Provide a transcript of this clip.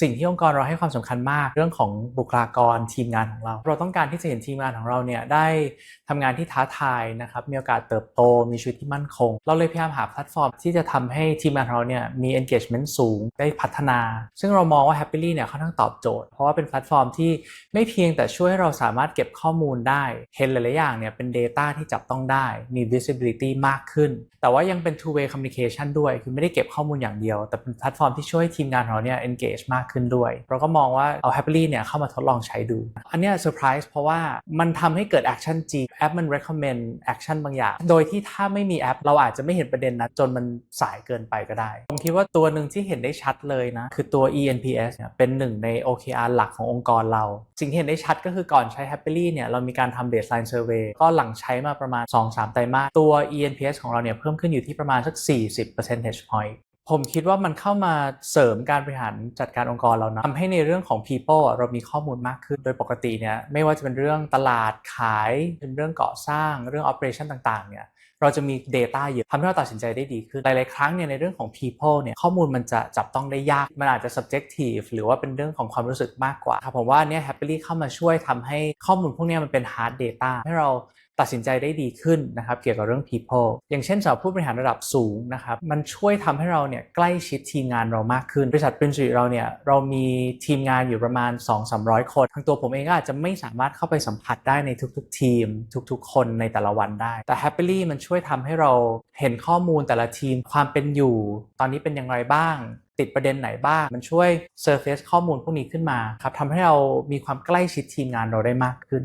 สิ่งที่องค์กรเราให้ความสำคัญมากเรื่องของบุคลากรทีมงานของเรา เราต้องการที่จะเห็นทีมงานของเราเนี่ยได้ทำงานที่ท้าทายนะครับมีโอกาสเติบโตมีชีวิตที่มั่นคง เราเลยพยายามหาแพลตฟอร์ม ที่จะทำให้ทีมงานของเราเนี่ยมี engagement สูงได้พัฒนา ซึ่งเรามองว่า Happily เนี่ยค่อนข้างตอบโจทย์ เพราะว่าเป็นแพลตฟอร์มที่ไม่เพียงแต่ช่วยให้เราสามารถเก็บข้อมูลได้ เห็นหลายๆอย่างเนี่ยเป็น Data ที่จับต้องได้มี visibility มากขึ้น แต่ว่ายังเป็น two way communication ด้วยคือไม่ได้เก็บข้อมูลอย่างเดียว แต่เป็นแพลตฟอร์มที่ช่วยให้ทีมงานของเราเนี่ย engage มากขึ้นด้วย เราก็มองว่าเอา Happily เนี่ยเข้ามาทดลองใช้ดู อันนี้เซอร์ไพรส์เพราะว่ามันทำให้เกิด action จริงแอปมัน recommend action บางอย่าง โดยที่ถ้าไม่มีแอป เราอาจจะไม่เห็นประเด็นนะจนมันสายเกินไปก็ได้ ผมคิดว่าตัวหนึ่งที่เห็นได้ชัดเลยนะ คือตัว ENPS เนี่ยเป็นหนึ่งใน OKR หลักขององค์กรเรา สิ่งที่เห็นได้ชัดก็คือก่อนใช้ Happily เนี่ยเรามีการทำ baseline survey ก็หลังใช้มาประมาณ 2-3 ไตรมาสตัว ENPS ของเราเนี่ยเพิ่มขึ้นอยู่ที่ประมาณสัก 40 percentage point ผมคิดว่ามันเข้ามาเสริมการบริหารจัดการองค์กรเรานะทำให้ในเรื่องของ people เรามีข้อมูลมากขึ้น โดยปกติเนี่ยไม่ว่าจะเป็นเรื่องตลาดขายเป็นเรื่องก่อสร้างเรื่อง operation ต่างๆเนี่ยเราจะมี Data เยอะทำให้เราตัดสินใจได้ดีขึ้น หลาย ๆ ครั้งเนี่ยในเรื่องของ people เนี่ยข้อมูลมันจะจับต้องได้ยาก มันอาจจะ subjective หรือว่าเป็นเรื่องของความรู้สึกมากกว่าครับผมว่าเนี่ย happily เข้ามาช่วยทำให้ข้อมูลพวกนี้มันเป็น hard data ให้เราตัดสินใจได้ดีขึ้นนะครับเกี่ยวกับเรื่อง people อย่างเช่นสำหรับผู้บริหารระดับสูงนะครับมันช่วยทำให้เราเนี่ยใกล้ชิดทีมงานเรามากขึ้น บริษัทเป็นสิเราเนี่ยเรามีทีมงานอยู่ประมาณ 2-300 คนทางตัวผมเองก็อาจจะไม่สามารถเข้าไปสัมผัสได้ในทุก ๆ ทีม ทุก ๆ คนในแต่ละวันได้ แต่ happily มันช่วยทำให้เราเห็นข้อมูลแต่ละทีมความเป็นอยู่ ตอนนี้เป็นอย่างไรบ้างติดประเด็นไหนบ้าง มันช่วย surface ข้อมูลพวกนี้ขึ้นมาครับทำให้เรามีความใกล้ชิดทีมงานเราได้มากขึ้น